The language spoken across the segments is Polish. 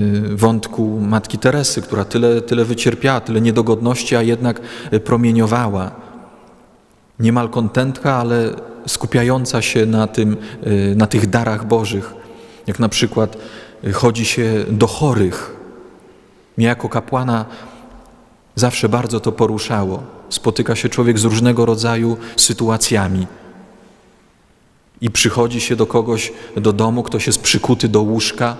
y, wątku Matki Teresy, która tyle, tyle wycierpiała, tyle niedogodności, a jednak y, promieniowała. Niemal kontentka, ale skupiająca się na, tym, y, na tych darach Bożych. Jak na przykład chodzi się do chorych. Mnie jako kapłana zawsze bardzo to poruszało. Spotyka się człowiek z różnego rodzaju sytuacjami. I przychodzi się do kogoś do domu, ktoś jest przykuty do łóżka.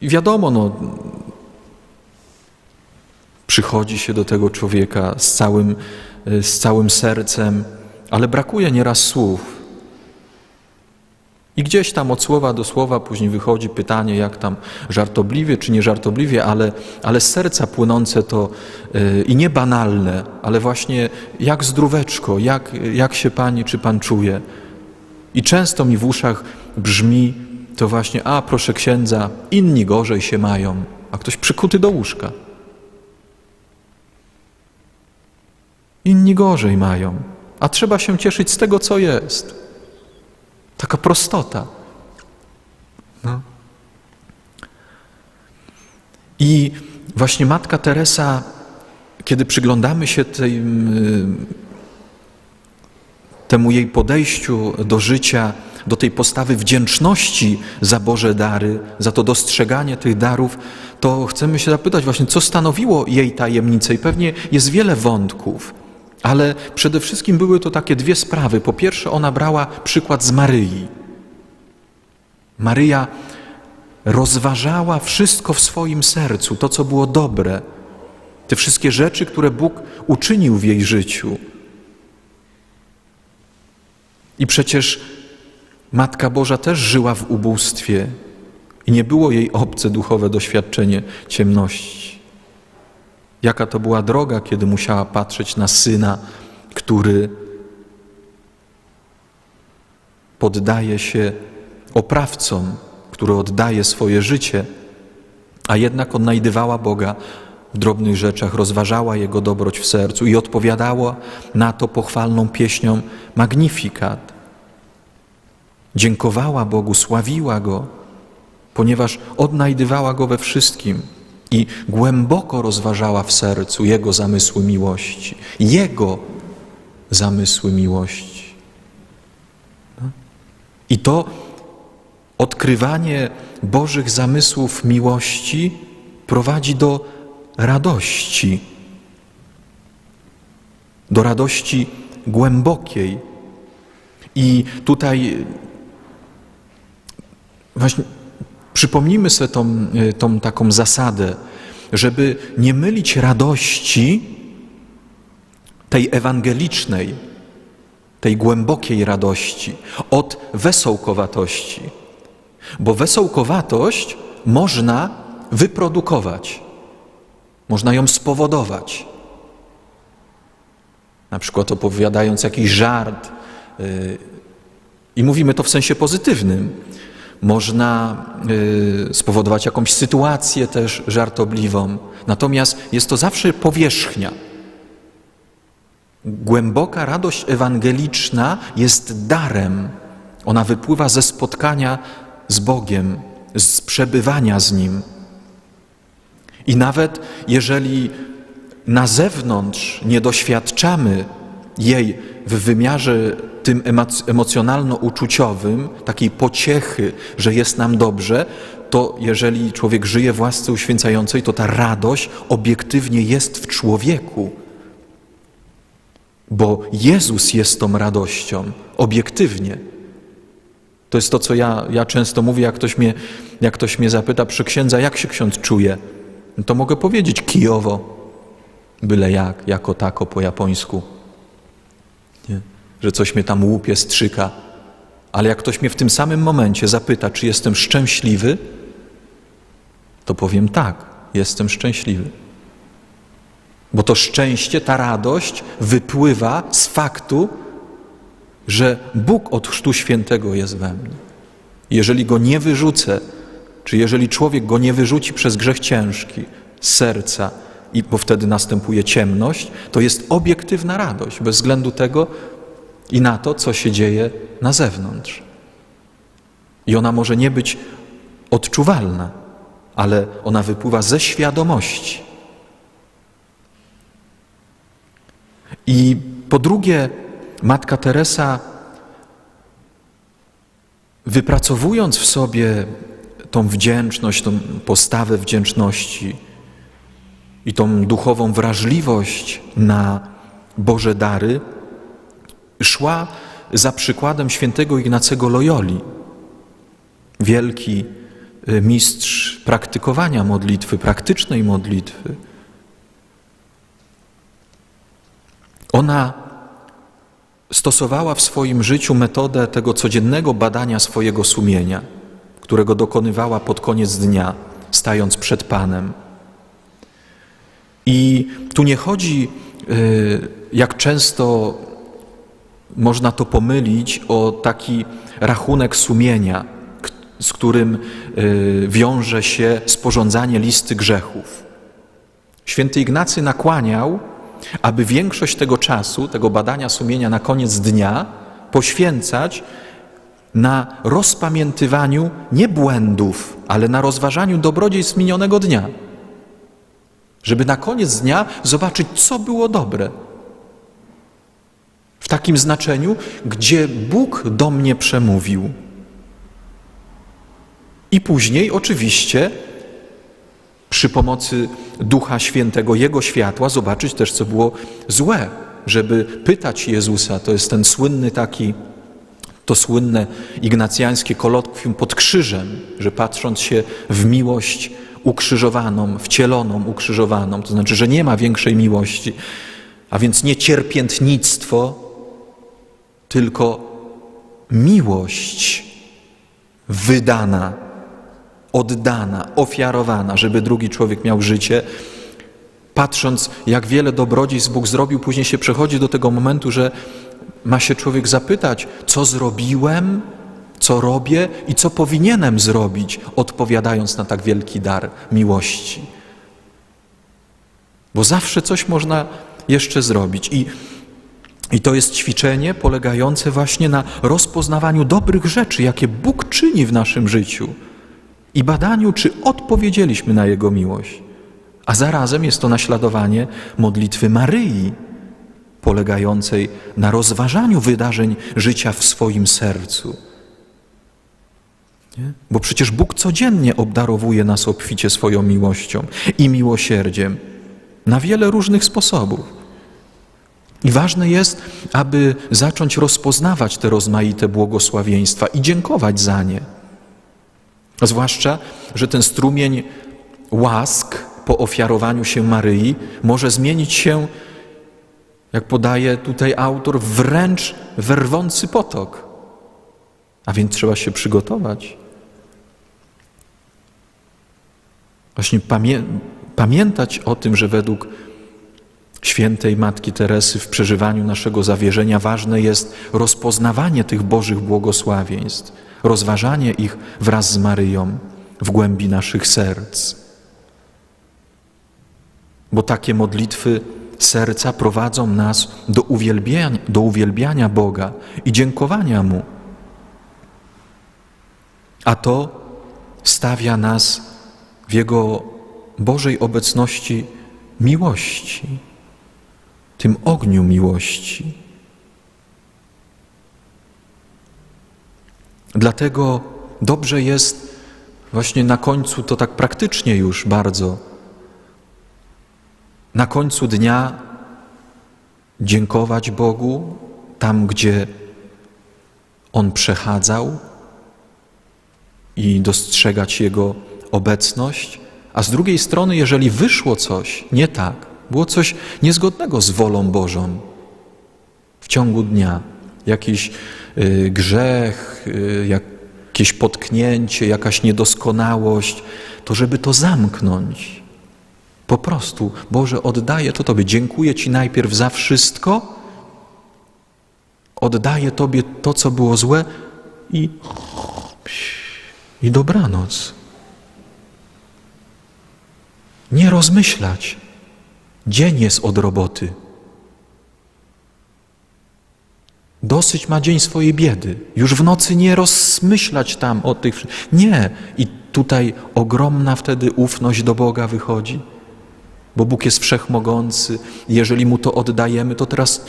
I wiadomo, no, przychodzi się do tego człowieka z całym, z całym sercem, ale brakuje nieraz słów. I gdzieś tam od słowa do słowa później wychodzi pytanie, jak tam żartobliwie czy nie żartobliwie, ale, ale z serca płynące to yy, i nie banalne, ale właśnie jak zdróweczko, jak, jak się Pani czy Pan czuje. I często mi w uszach brzmi to właśnie, a proszę księdza, inni gorzej się mają, a ktoś przykuty do łóżka. Inni gorzej mają, a trzeba się cieszyć z tego, co jest. Taka prostota. No. I właśnie Matka Teresa, kiedy przyglądamy się tej, temu jej podejściu do życia, do tej postawy wdzięczności za Boże dary, za to dostrzeganie tych darów, to chcemy się zapytać właśnie, co stanowiło jej tajemnicę. I pewnie jest wiele wątków. Ale przede wszystkim były to takie dwie sprawy. Po pierwsze, ona brała przykład z Maryi. Maryja rozważała wszystko w swoim sercu, to co było dobre, te wszystkie rzeczy, które Bóg uczynił w jej życiu. I przecież Matka Boża też żyła w ubóstwie i nie było jej obce duchowe doświadczenie ciemności. Jaka to była droga, kiedy musiała patrzeć na syna, który poddaje się oprawcom, który oddaje swoje życie, a jednak odnajdywała Boga w drobnych rzeczach, rozważała Jego dobroć w sercu i odpowiadała na to pochwalną pieśnią Magnifikat. Dziękowała Bogu, sławiła Go, ponieważ odnajdywała Go we wszystkim i głęboko rozważała w sercu Jego zamysły miłości, Jego zamysły miłości. I to odkrywanie Bożych zamysłów miłości prowadzi do radości, do radości głębokiej. I tutaj właśnie Przypomnijmy sobie tą, tą taką zasadę, żeby nie mylić radości tej ewangelicznej, tej głębokiej radości od wesołkowatości. Bo wesołkowatość można wyprodukować, można ją spowodować. Na przykład opowiadając jakiś żart, yy, i mówimy to w sensie pozytywnym, można y, spowodować jakąś sytuację też żartobliwą. Natomiast jest to zawsze powierzchnia. Głęboka radość ewangeliczna jest darem. Ona wypływa ze spotkania z Bogiem, z przebywania z Nim. I nawet jeżeli na zewnątrz nie doświadczamy jej w wymiarze tym emocjonalno-uczuciowym, takiej pociechy, że jest nam dobrze, to jeżeli człowiek żyje w łasce uświęcającej, to ta radość obiektywnie jest w człowieku. Bo Jezus jest tą radością, obiektywnie. To jest to, co ja, ja często mówię, jak ktoś, mnie, jak ktoś mnie zapyta przy księdza, jak się ksiądz czuje, no to mogę powiedzieć kijowo, byle jak, jako tako po japońsku? Że coś mnie tam łupie, strzyka. Ale jak ktoś mnie w tym samym momencie zapyta, czy jestem szczęśliwy, to powiem tak, jestem szczęśliwy. Bo to szczęście, ta radość wypływa z faktu, że Bóg od Chrztu Świętego jest we mnie. Jeżeli go nie wyrzucę, czy jeżeli człowiek go nie wyrzuci przez grzech ciężki serca, i bo wtedy następuje ciemność, to jest obiektywna radość, bez względu tego i na to, co się dzieje na zewnątrz. I ona może nie być odczuwalna, ale ona wypływa ze świadomości. I po drugie, Matka Teresa, wypracowując w sobie tą wdzięczność, tą postawę wdzięczności i tą duchową wrażliwość na Boże dary, szła za przykładem świętego Ignacego Loyoli, wielki y, mistrz praktykowania modlitwy, praktycznej modlitwy. Ona stosowała w swoim życiu metodę tego codziennego badania swojego sumienia, którego dokonywała pod koniec dnia, stając przed Panem. I tu nie chodzi, y, jak często można to pomylić, o taki rachunek sumienia, z którym y, wiąże się sporządzanie listy grzechów. Święty Ignacy nakłaniał, aby większość tego czasu, tego badania sumienia na koniec dnia poświęcać na rozpamiętywaniu nie błędów, ale na rozważaniu dobrodziejstw minionego dnia. Żeby na koniec dnia zobaczyć, co było dobre. W takim znaczeniu, gdzie Bóg do mnie przemówił. I później, oczywiście, przy pomocy Ducha Świętego, Jego światła, zobaczyć też, co było złe, żeby pytać Jezusa. To jest ten słynny taki, to słynne ignacjańskie kolokwium pod krzyżem, że patrząc się w miłość ukrzyżowaną, wcieloną, ukrzyżowaną, to znaczy, że nie ma większej miłości, a więc nie cierpiętnictwo, tylko miłość wydana oddana, ofiarowana, żeby drugi człowiek miał życie. Patrząc, jak wiele dobrodziejstw Bóg zrobił, później się przechodzi do tego momentu, że ma się człowiek zapytać, co zrobiłem, co robię i co powinienem zrobić, odpowiadając na tak wielki dar miłości. Bo zawsze coś można jeszcze zrobić. I, i to jest ćwiczenie polegające właśnie na rozpoznawaniu dobrych rzeczy, jakie Bóg czyni w naszym życiu i badaniu, czy odpowiedzieliśmy na Jego miłość. A zarazem jest to naśladowanie modlitwy Maryi, polegającej na rozważaniu wydarzeń życia w swoim sercu. Nie? Bo przecież Bóg codziennie obdarowuje nas obficie swoją miłością i miłosierdziem na wiele różnych sposobów. I ważne jest, aby zacząć rozpoznawać te rozmaite błogosławieństwa i dziękować za nie. Zwłaszcza, że ten strumień łask po ofiarowaniu się Maryi może zmienić się, jak podaje tutaj autor, wręcz werwący potok. A więc trzeba się przygotować. Właśnie pamię pamiętać o tym, że według świętej Matki Teresy w przeżywaniu naszego zawierzenia ważne jest rozpoznawanie tych Bożych błogosławieństw rozważanie ich wraz z Maryją w głębi naszych serc. Bo takie modlitwy serca prowadzą nas do uwielbiania, do uwielbiania Boga i dziękowania Mu. A to stawia nas w Jego Bożej obecności miłości, tym ogniu miłości. Dlatego dobrze jest właśnie na końcu, to tak praktycznie już bardzo, na końcu dnia dziękować Bogu tam, gdzie On przechadzał i dostrzegać Jego obecność, a z drugiej strony, jeżeli wyszło coś nie tak, było coś niezgodnego z wolą Bożą w ciągu dnia, jakiś Y, grzech, y, jakieś potknięcie, jakaś niedoskonałość, to żeby to zamknąć. Po prostu, Boże, oddaję to Tobie. Dziękuję Ci najpierw za wszystko, oddaję Tobie to, co było złe i, i dobranoc. Nie rozmyślać. Dzień jest od roboty. Dosyć ma dzień swojej biedy. Już w nocy nie rozmyślać tam o tych. Nie. I tutaj ogromna wtedy ufność do Boga wychodzi, bo Bóg jest wszechmogący. Jeżeli mu to oddajemy, to teraz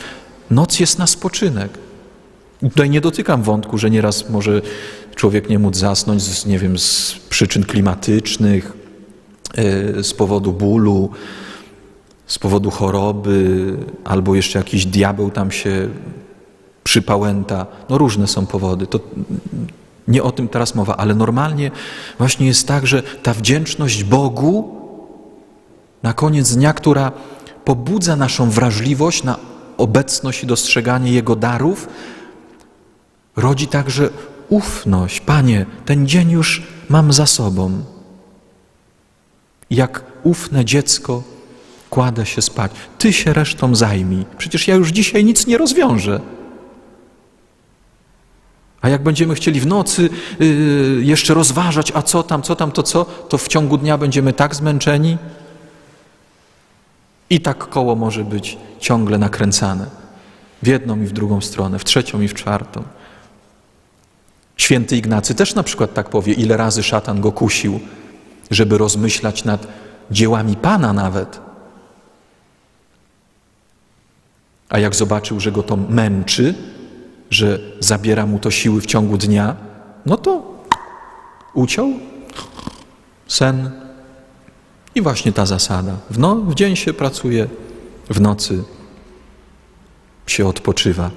noc jest na spoczynek. I Tutaj nie dotykam wątku, że nieraz może człowiek nie móc zasnąć z, nie wiem, z przyczyn klimatycznych, e, z powodu bólu, z powodu choroby, albo jeszcze jakiś diabeł tam się przypałęta. No różne są powody. To nie o tym teraz mowa, ale normalnie właśnie jest tak, że ta wdzięczność Bogu na koniec dnia, która pobudza naszą wrażliwość na obecność i dostrzeganie Jego darów, rodzi także ufność. Panie, ten dzień już mam za sobą. Jak ufne dziecko kładę się spać. Ty się resztą zajmij. Przecież ja już dzisiaj nic nie rozwiążę. A jak będziemy chcieli w nocy yy, jeszcze rozważać, a co tam, co tam, to co, to w ciągu dnia będziemy tak zmęczeni. I tak koło może być ciągle nakręcane. W jedną i w drugą stronę, w trzecią i w czwartą. Święty Ignacy też na przykład tak powie, ile razy szatan go kusił, żeby rozmyślać nad dziełami Pana nawet. A jak zobaczył, że go to męczy, że zabiera mu to siły w ciągu dnia, no to uciął sen. I właśnie ta zasada. W, no, w dzień się pracuje, w nocy się odpoczywa.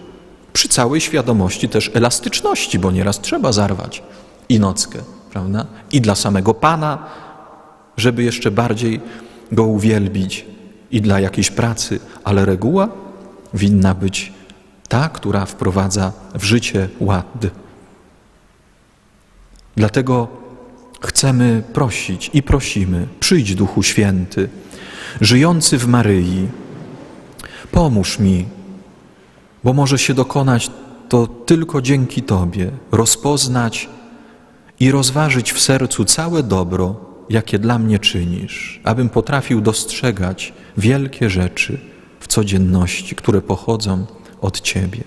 Przy całej świadomości też elastyczności, bo nieraz trzeba zarwać i nockę, prawda? I dla samego Pana, żeby jeszcze bardziej Go uwielbić, i dla jakiejś pracy, ale reguła winna być ta, która wprowadza w życie ład. Dlatego chcemy prosić i prosimy, przyjdź Duchu Święty, żyjący w Maryi, pomóż mi, bo może się dokonać to tylko dzięki Tobie, rozpoznać i rozważyć w sercu całe dobro, jakie dla mnie czynisz, abym potrafił dostrzegać wielkie rzeczy codzienności, które pochodzą od Ciebie.